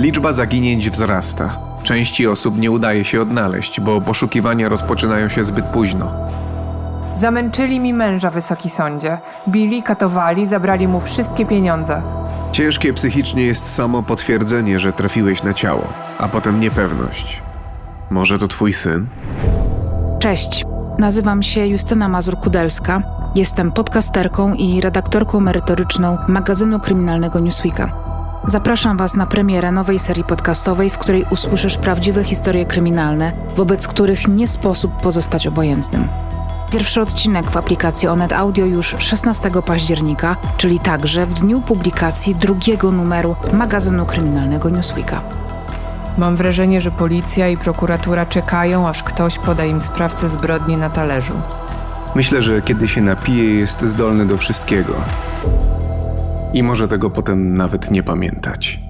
Liczba zaginięć wzrasta. Części osób nie udaje się odnaleźć, bo poszukiwania rozpoczynają się zbyt późno. Zamęczyli mi męża, wysoki sądzie. Bili, katowali, zabrali mu wszystkie pieniądze. Ciężkie psychicznie jest samo potwierdzenie, że trafiłeś na ciało, a potem niepewność. Może to twój syn? Cześć, nazywam się Justyna Mazur-Kudelska. Jestem podcasterką i redaktorką merytoryczną magazynu kryminalnego Newsweeka. Zapraszam Was na premierę nowej serii podcastowej, w której usłyszysz prawdziwe historie kryminalne, wobec których nie sposób pozostać obojętnym. Pierwszy odcinek w aplikacji Onet Audio już 16 października, czyli także w dniu publikacji drugiego numeru magazynu kryminalnego Newsweeka. Mam wrażenie, że policja i prokuratura czekają, aż ktoś poda im sprawcę zbrodni na talerzu. Myślę, że kiedy się napije, jest zdolny do wszystkiego. I może tego potem nawet nie pamiętać.